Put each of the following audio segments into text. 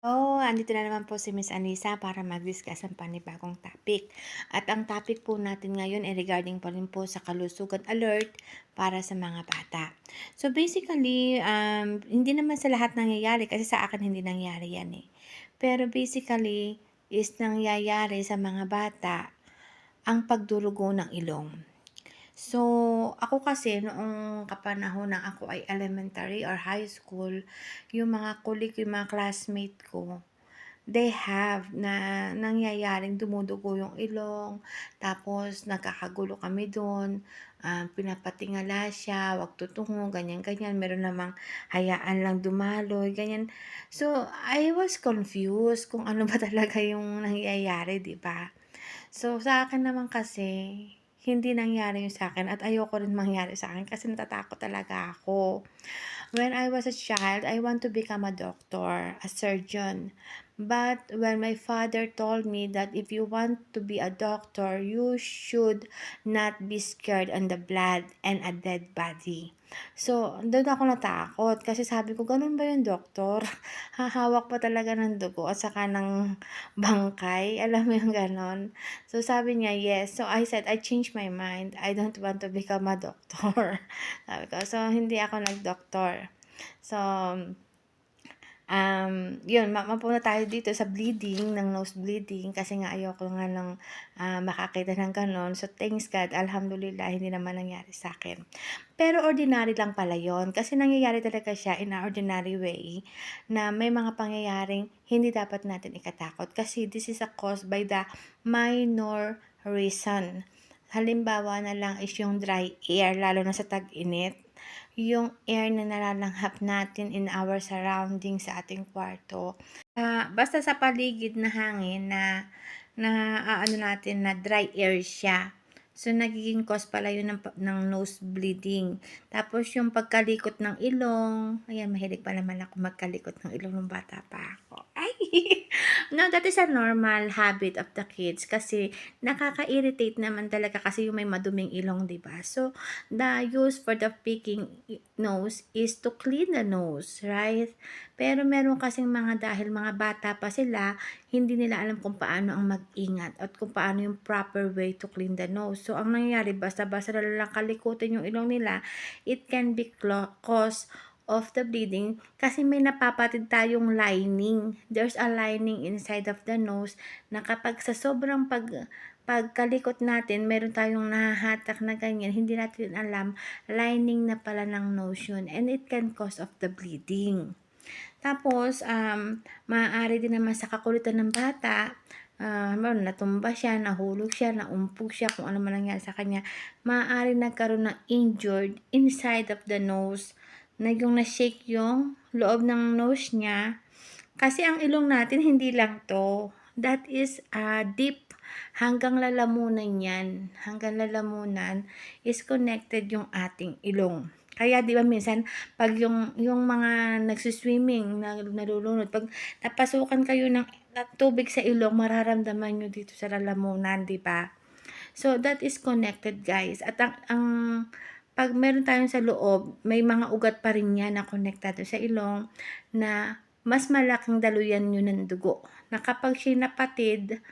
Oh, andito na naman po si Miss Anisa para mag-discuss ng panibagong topic. At ang topic po natin ngayon ay regarding pa rin po sa kalusugan alert para sa mga bata. So basically, um, hindi naman sa lahat nangyayari kasi sa akin hindi nangyari yan eh. Pero basically, is nangyayari sa mga bata ang pagdurugo ng ilong. So, ako kasi noong kapanahon na ako ay elementary or high school, yung mga kulig, yung mga classmate ko, they have na nangyayaring dumudugo yung ilong, tapos nagkakagulo kami doon, ah, pinapatingala siya, wag tutungo, ganyan-ganyan. Meron namang hayaan lang dumaloy, ganyan. So, I was confused kung ano ba talaga yung nangyayari, 'di ba? So, sa akin naman kasi, hindi nangyari yun sa'kin at ayoko rin mangyari sa akin kasi natatakot talaga ako. When I was a child, I want to become a doctor, a surgeon. But when my father told me that if you want to be a doctor, you should not be scared on the blood and a dead body. So, doon ako natakot kasi sabi ko, ganun ba yung doktor? Hahawak pa talaga ng dugo at saka ng bangkay, alam mo yung ganon? So, sabi niya, yes. So, I said, I changed my mind. I don't want to become a doctor. sabi ko, so, hindi ako nag-doktor. So, um, yun, ma mapuna tayo dito sa bleeding, ng nose bleeding, kasi nga ayoko nga ng ah, makakita ng ganon. So, thanks God, alhamdulillah, hindi naman nangyari sa akin. Pero ordinary lang pala yon kasi nangyayari talaga siya in a ordinary way na may mga pangyayaring hindi dapat natin ikatakot kasi this is a cause by the minor reason. Halimbawa na lang is yung dry air, lalo na sa tag-init yung air na nalalanghap natin in our surrounding sa ating kwarto. Ah, basta sa paligid na hangin na na aano natin na dry air siya. So, nagiging cause pala yun ng, ng nose bleeding. Tapos, yung pagkalikot ng ilong. Ayan, mahilig pa naman ako magkalikot ng ilong nung bata pa ako. No, that is a normal habit of the kids. Kasi, nakaka-irritate naman talaga kasi yung may maduming ilong, di ba? So, the use for the picking nose is to clean the nose, right? Pero meron kasing mga dahil mga bata pa sila, hindi nila alam kung paano ang mag-ingat at kung paano yung proper way to clean the nose. So, ang nangyayari, basta-basta lang kalikutin yung ilong nila, it can be cause of the bleeding kasi may napapatid tayong lining. There's a lining inside of the nose na kapag sa sobrang pag pagkalikot natin, meron tayong nahahatak na ganyan, hindi natin alam, lining na pala ng nose yun. And it can cause of the bleeding. Tapos, um, maaari din naman sa kakulitan ng bata, halimbawa natumba siya, nahulog siya, naumpog siya, kung ano man nangyari sa kanya, maaari nagkaroon ng injured inside of the nose, na yung na-shake yung loob ng nose niya. Kasi ang ilong natin, hindi lang to. That is uh, deep hanggang lalamunan yan. Hanggang lalamunan is connected yung ating ilong. Kaya 'di ba minsan pag yung yung mga nagsi-swimming na nalulunod, pag napasukan kayo ng tubig sa ilong, mararamdaman nyo dito sa lalamunan, 'di ba? So that is connected, guys. At ang, ang pag meron tayong sa loob, may mga ugat pa rin yan na konektado sa ilong na mas malaking daluyan yun ng dugo. Na kapag siya napatid,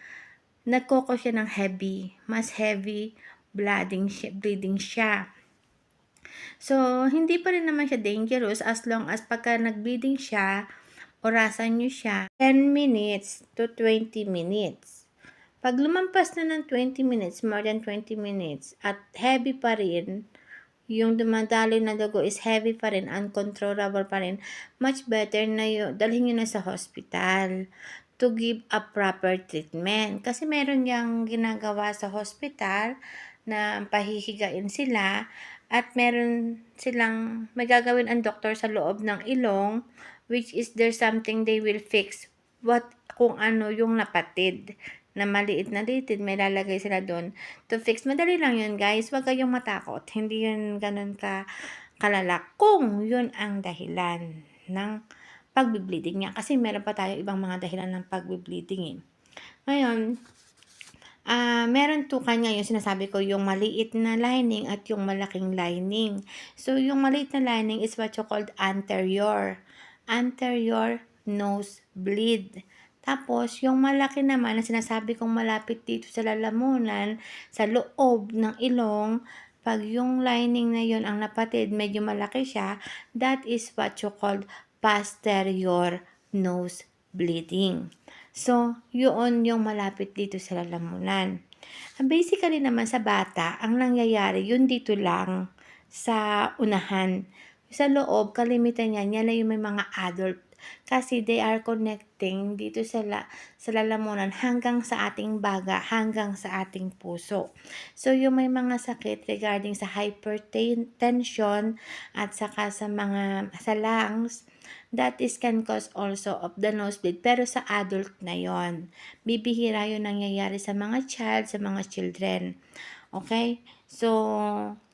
nagkoko siya ng heavy, mas heavy bleeding siya, bleeding siya. So, hindi pa rin naman siya dangerous as long as pagka nag-bleeding siya, orasan nyo siya 10 minutes to 20 minutes. Pag lumampas na ng 20 minutes, more than 20 minutes, at heavy pa rin, yung dumadaloy na dugo is heavy pa rin, uncontrollable pa rin, much better na yun, dalhin nyo na sa hospital to give a proper treatment. Kasi meron yung ginagawa sa hospital na pahihigain sila at meron silang may gagawin ang doktor sa loob ng ilong which is there's something they will fix what kung ano yung napatid na maliit na litid, may lalagay sila doon to fix. Madali lang yun, guys. Huwag kayong matakot. Hindi yun ganun ka kalala kung yun ang dahilan ng pagbe-bleeding niya. Kasi meron pa tayo ibang mga dahilan ng pagbe-bleeding eh. Ngayon, Ah, meron to kanya yung sinasabi ko, yung maliit na lining at yung malaking lining. So, yung maliit na lining is what you called anterior. Anterior nosebleed. Tapos yung malaki naman na sinasabi kong malapit dito sa lalamunan, sa loob ng ilong, 'pag yung lining na yun ang napatid medyo malaki siya, that is what you called posterior nose bleeding. So, yun yung malapit dito sa lalamunan. Basically naman sa bata, ang nangyayari yun dito lang sa unahan. Sa loob, kalimitan niyan, yan na yung may mga adult. Kasi they are connecting dito sa, la, sa lalamunan hanggang sa ating baga, hanggang sa ating puso. So, yung may mga sakit regarding sa hypertension at saka sa mga sa lungs, that is can cause also of the nosebleed pero sa adult na yon. Bibihira yun nangyayari sa mga child, sa mga children. Okay? So,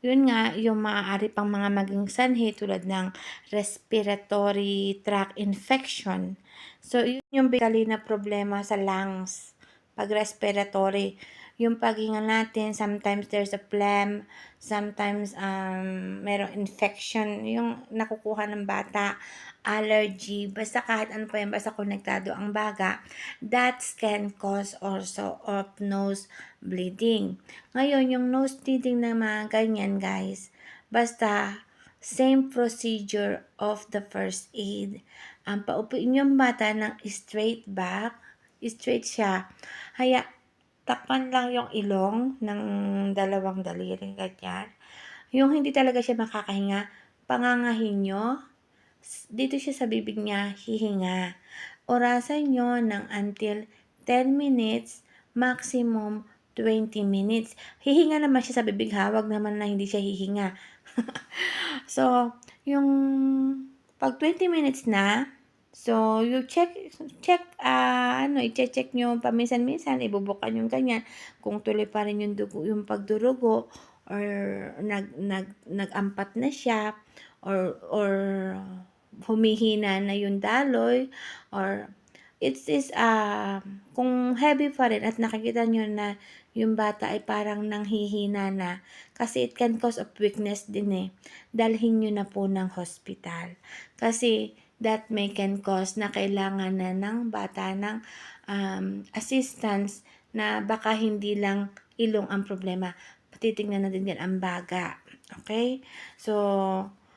yun nga, yung maaari pang mga maging sanhi tulad ng respiratory tract infection. So, yun yung basically na problema sa lungs. Pag respiratory, yung paghinga natin, sometimes there's a phlegm, sometimes um, merong infection, yung nakukuha ng bata, allergy, basta kahit ano pa yan, basta konektado ang baga, that can cause also of nose bleeding. Ngayon, yung nose bleeding na mga ganyan, guys, basta same procedure of the first aid. Ang paupuin yung bata ng straight back, straight siya. Haya, takpan lang yung ilong ng dalawang daliri, ganyan. Yung hindi talaga siya makakahinga, pangangahin nyo, dito siya sa bibig niya, hihinga. Orasan nyo ng until 10 minutes, maximum 20 minutes. Hihinga naman siya sa bibig, hawag naman na hindi siya hihinga. so, yung pag 20 minutes na, So, you check, check, ah, ano, i-check nyo paminsan-minsan, ibubukan yung ganyan, kung tuloy pa rin yung, dugo, yung pagdurugo, or nag, nag, nag-ampat na siya, or, or humihina na yung daloy, or it is, ah, kung heavy pa rin at nakikita nyo na yung bata ay parang nanghihina na, kasi it can cause of weakness din eh, dalhin nyo na po ng hospital. Kasi, that may can cause na kailangan na ng bata ng um, assistance na baka hindi lang ilong ang problema. Patitingnan natin din ang baga. Okay? So,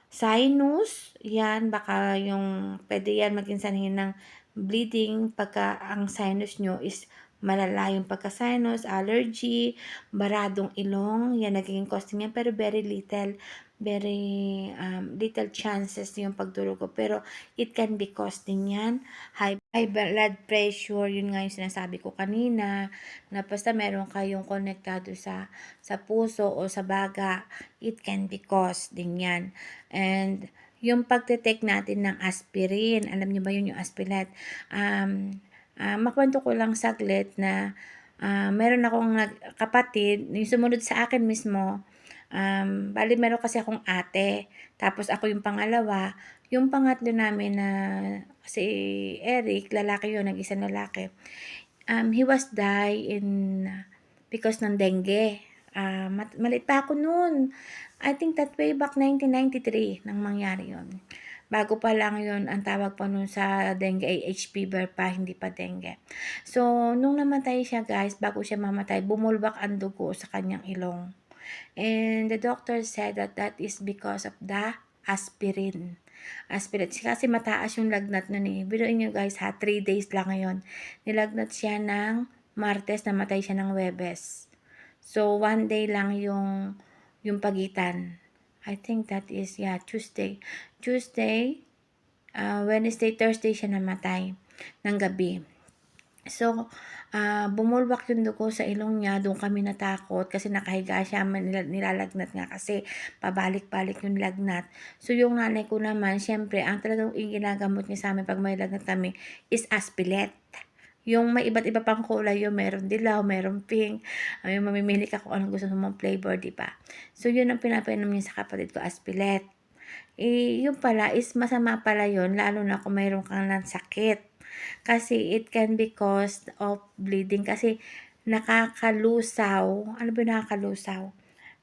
sinus, yan, baka yung, pwede yan maging sanhin ng bleeding pagka ang sinus nyo is malala yung pagka-sinus, allergy, baradong ilong, yan nagiging cause yan, pero very little very um, little chances yung pagdurugo. Pero it can be costing yan. High, high blood pressure, yun nga yung sinasabi ko kanina, na basta meron kayong konektado sa, sa puso o sa baga, it can be caused din yan. And yung pagte-take natin ng aspirin, alam niyo ba yun yung aspirin? Um, uh, makwento ko lang saglit na uh, meron akong kapatid, yung sumunod sa akin mismo, Um, bali meron kasi akong ate, tapos ako yung pangalawa. Yung pangatlo namin na si Eric, lalaki yun, nag-isa lalaki. Um, he was die in because ng dengue. Uh, mat- malit pa ako noon. I think that way back 1993 nang mangyari yon. Bago pa lang yon ang tawag pa noon sa dengue ay HPV pa, hindi pa dengue. So, nung namatay siya guys, bago siya mamatay, bumulbak ang dugo sa kanyang ilong. And the doctor said that that is because of the aspirin. Aspirin. Kasi mataas yung lagnat nun eh. Biruin nyo guys ha, 3 days lang ngayon. Nilagnat siya ng Martes, namatay siya ng Webes. So, one day lang yung, yung pagitan. I think that is, yeah, Tuesday. Tuesday, uh, Wednesday, Thursday siya namatay ng gabi. So, uh, bumulwak yung dugo sa ilong niya, doon kami natakot kasi nakahiga siya, nilalagnat nga kasi pabalik-balik yung lagnat. So, yung nanay ko naman, syempre, ang talagang ginagamot niya sa amin pag may lagnat kami is aspilet. Yung may iba't iba pang kulay yung meron dilaw, meron pink. Ay, mamimili ka kung anong gusto mong flavor, di ba? So, yun ang pinapainom niya sa kapatid ko, aspilet. Eh, yung pala is masama pala yun, lalo na kung mayroon kang ng sakit kasi it can be caused of bleeding kasi nakakalusaw. Ano ba nakakalusaw?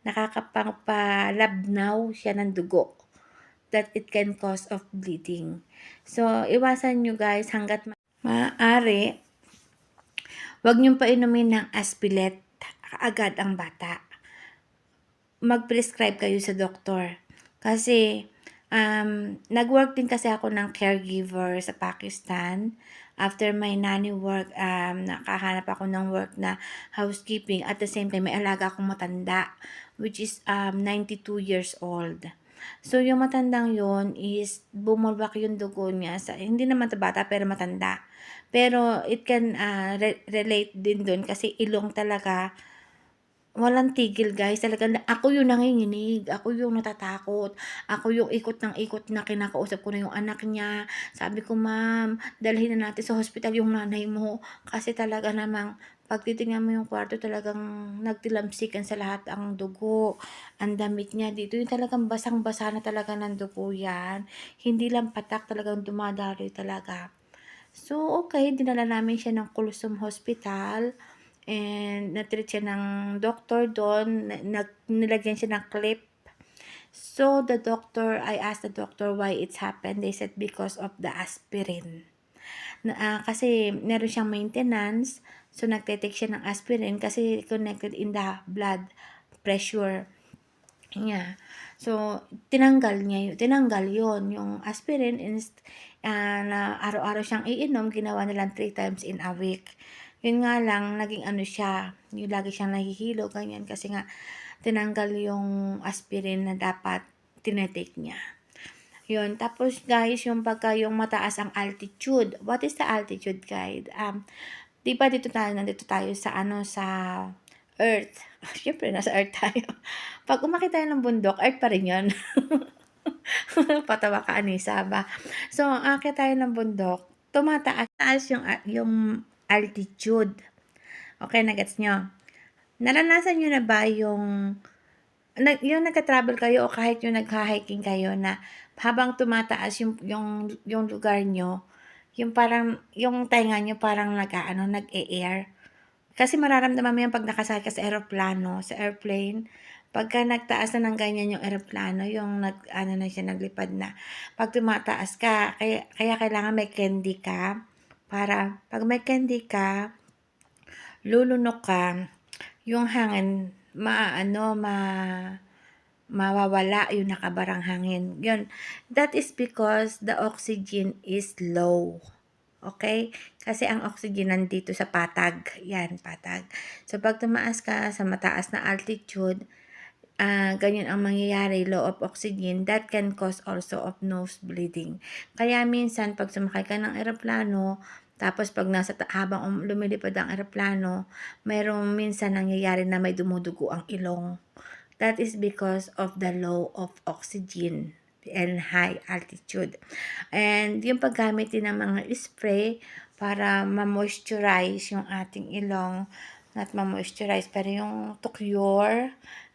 Nakakapangpalabnaw siya ng dugo. that it can cause of bleeding. So, iwasan nyo guys hanggat ma- maaari, huwag niyong painumin ng aspilet agad ang bata. Mag-prescribe kayo sa doktor. Kasi, um, nag-work din kasi ako ng caregiver sa Pakistan. After my nanny work, um, nakahanap ako ng work na housekeeping. At the same time, may alaga akong matanda, which is um, 92 years old. So, yung matandang yon is bumulwak yung dugo niya sa, hindi naman ta bata, pero matanda. Pero, it can ah, re- relate din doon kasi ilong talaga, walang tigil guys. Talaga, ako yung nanginginig, ako yung natatakot, ako yung ikot ng ikot na kinakausap ko na yung anak niya. Sabi ko, ma'am, dalhin na natin sa hospital yung nanay mo. Kasi talaga namang, pag titingnan mo yung kwarto, talagang nagtilamsikan sa lahat ang dugo. Ang damit niya dito, yung talagang basang-basa na talaga ng dugo yan. Hindi lang patak, talagang dumadaloy talaga. So, okay, dinala namin siya ng Kulsum Hospital and natreat siya ng doktor doon, nilagyan siya ng clip. So, the doctor, I asked the doctor why it's happened. They said because of the aspirin. Ah, kasi meron siyang maintenance, so nagte-take siya ng aspirin kasi connected in the blood pressure niya. So, tinanggal niya yun, tinanggal yon yung aspirin ah, na araw-araw siyang iinom, ginawa nilang 3 times in a week. Yun nga lang, naging ano siya, yung lagi siyang nahihilo, ganyan, kasi nga, tinanggal yung aspirin na dapat tinetake niya. Yun. Tapos, guys, yung pagka yung mataas ang altitude. What is the altitude, guide? Um, di ba dito tayo, nandito tayo sa ano, sa Earth. Siyempre, nasa Earth tayo. Pag umakit tayo ng bundok, Earth pa rin yun. Patawa ka, Anissa ba? So, akit tayo ng bundok, tumataas taas yung, yung altitude. Okay, nagets nyo? Naranasan nyo na ba yung, yung nagka-travel kayo o kahit yung nagha-hiking kayo na habang tumataas yung, yung, yung lugar nyo, yung parang, yung tainga nyo parang nag, ano, nag-e-air. Kasi mararamdaman mo yan pag nakasakay ka sa aeroplano, sa airplane, pagka nagtaas na ng ganyan yung aeroplano, yung nag, ano na siya, naglipad na. Pag tumataas ka, kaya, kaya kailangan may candy ka, para pag may candy ka, lulunok ka, yung hangin, maano, ma, mawawala yung nakabarang hangin. Yun. That is because the oxygen is low. Okay? Kasi ang oxygen nandito sa patag. Yan, patag. So, pag tumaas ka sa mataas na altitude, ah ganyan ang mangyayari, low of oxygen, that can cause also of nose bleeding. Kaya minsan, pag sumakay ka ng eroplano, tapos pag nasa habang um, lumilipad ang eroplano, mayroong minsan nangyayari na may dumudugo ang ilong. That is because of the low of oxygen and high altitude. And yung paggamit din ng mga spray para ma-moisturize yung ating ilong, not ma-moisturize, pero yung to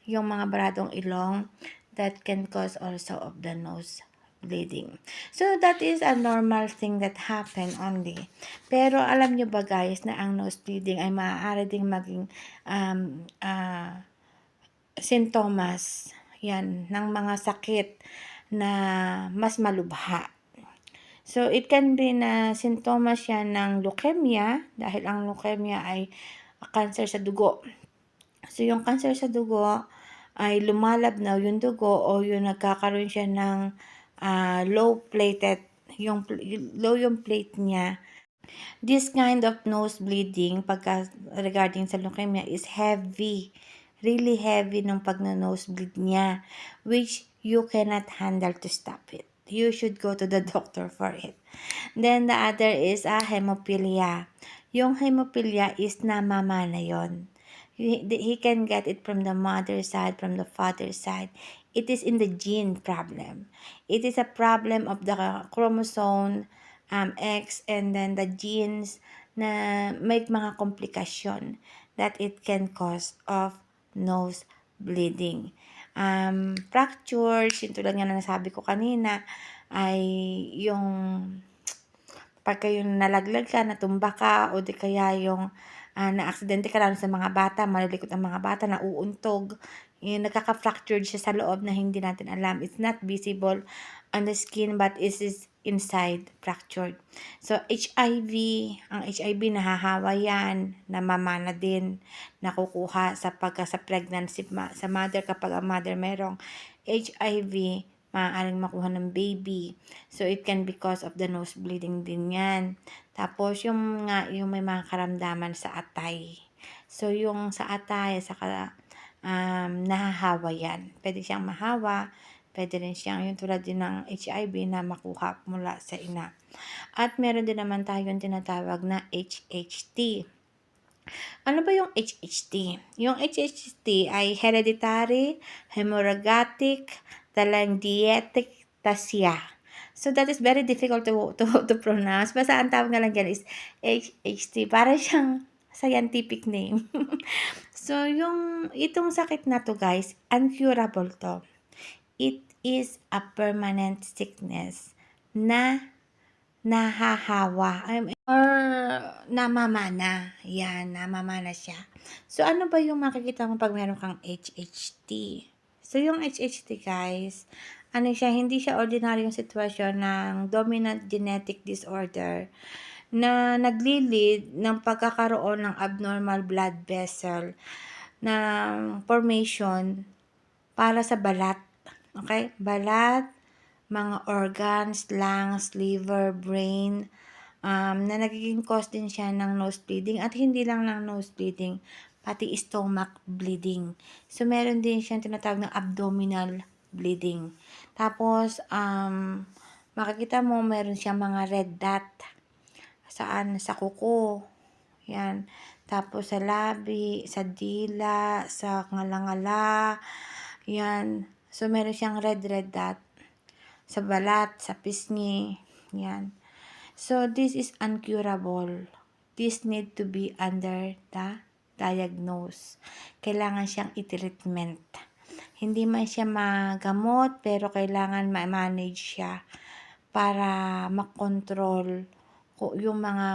yung mga baradong ilong, that can cause also of the nose bleeding. So, that is a normal thing that happen only. Pero, alam nyo ba guys, na ang nose bleeding ay maaari ding maging um, ah, sintomas yan, ng mga sakit na mas malubha. So, it can be na sintomas yan ng leukemia dahil ang leukemia ay cancer sa dugo. So, yung cancer sa dugo ay lumalabnaw yung dugo o yung nagkakaroon siya ng ah, low plated, yung, low yung plate niya. This kind of nose bleeding pagka regarding sa leukemia is heavy. Really heavy nung pag nosebleed niya which you cannot handle to stop it. You should go to the doctor for it. Then the other is a hemophilia. Yung hemophilia is namamana yon. He, he can get it from the mother side, from the father side. It is in the gene problem. It is a problem of the chromosome um, X and then the genes na may mga komplikasyon that it can cause of nose bleeding. Um, fractures, yung tulad nga na nasabi ko kanina, ay yung pagka yung nalaglag ka, natumba ka, o di kaya yung ah, na-aksidente ka lalo sa mga bata, malilikot ang mga bata, nauuntog, yung nagkaka-fractured siya sa loob na hindi natin alam. It's not visible on the skin but it is inside fractured. So, HIV, ang HIV nahahawa yan, namamana din, nakukuha sa pagka sa pregnancy sa mother kapag ang mother merong HIV, maaaring makuha ng baby. So, it can be cause of the nose bleeding din yan. Tapos, yung nga, yung may mga karamdaman sa atay. So, yung sa atay, saka um, nahahawa yan. Pwede siyang mahawa, pwede rin siyang yung tulad din ng HIV na makuha mula sa ina. At meron din naman tayong tinatawag na HHT. Ano ba yung HHT? Yung HHT ay hereditary hemorrhagic telangiectasia. So that is very difficult to to, to pronounce. Basta ang tawag na lang dyan is HHT. Para siyang scientific name. so yung itong sakit na to guys, uncurable to. It is a permanent sickness na nahahawa um, or namamana. Yan, namamana siya. So, ano ba yung makikita mo pag meron kang HHT? So, yung HHT guys, ano siya, hindi siya ordinaryong sitwasyon ng dominant genetic disorder na naglilid ng pagkakaroon ng abnormal blood vessel na formation para sa balat. Okay? Balat, mga organs, lungs, liver, brain, um, na nagiging cause din siya ng nose bleeding at hindi lang ng nose bleeding, pati stomach bleeding. So, meron din siyang tinatawag na abdominal bleeding. Tapos, um, makikita mo meron siyang mga red dot. Saan? Sa kuko. Yan. Tapos sa labi, sa dila, sa ngalangala. Yan. So, meron siyang red red dot. Sa balat, sa pisngi. Yan. So, this is uncurable. This need to be under the diagnose. Kailangan siyang i-treatment. Hindi man siya magamot, pero kailangan ma-manage siya para makontrol ko yung mga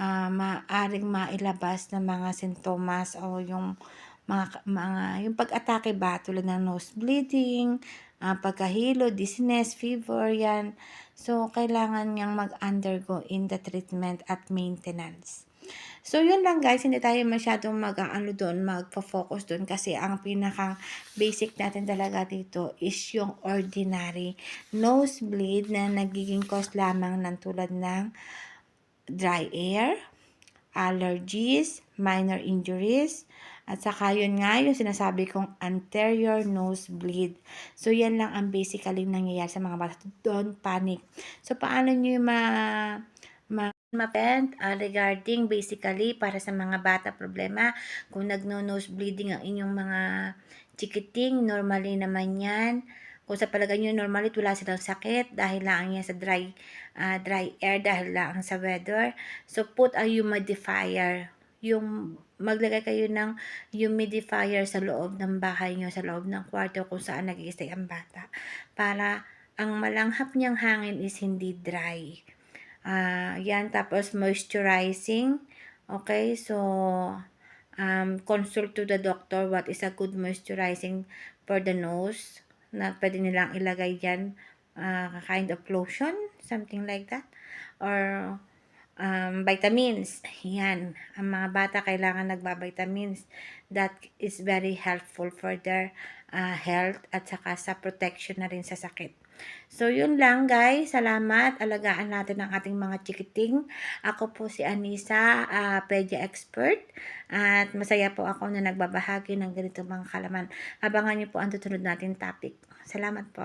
uh, maaring mailabas na mga sintomas o yung mga, mga yung pag-atake ba tulad ng nose bleeding, uh, pagkahilo, dizziness, fever, yan. So, kailangan niyang mag-undergo in the treatment at maintenance. So, yun lang guys, hindi tayo masyadong mag ano doon, magpo-focus doon kasi ang pinaka basic natin talaga dito is yung ordinary nosebleed na nagiging cause lamang ng tulad ng dry air, allergies, minor injuries, at saka yun nga yung sinasabi kong anterior nosebleed. So, yan lang ang basically nangyayari sa mga bata. Don't panic. So, paano nyo ma ma mapent uh, regarding basically para sa mga bata problema kung nagno-nose bleeding ang inyong mga chikiting normally naman yan kung sa palagay nyo normally wala silang sakit dahil lang yan sa dry uh, dry air dahil lang sa weather so put a humidifier yung maglagay kayo ng humidifier sa loob ng bahay nyo, sa loob ng kwarto kung saan nag stay ang bata. Para ang malanghap niyang hangin is hindi dry. Uh, yan, tapos moisturizing. Okay, so um, consult to the doctor what is a good moisturizing for the nose na pwede nilang ilagay dyan uh, kind of lotion, something like that. Or um, vitamins. Yan. Ang mga bata kailangan nagbabitamins. That is very helpful for their uh, health at saka sa protection na rin sa sakit. So, yun lang guys. Salamat. Alagaan natin ang ating mga chikiting. Ako po si Anisa, uh, pedia expert. At masaya po ako na nagbabahagi ng ganito mga kalaman. Abangan niyo po ang tutunod natin topic. Salamat po.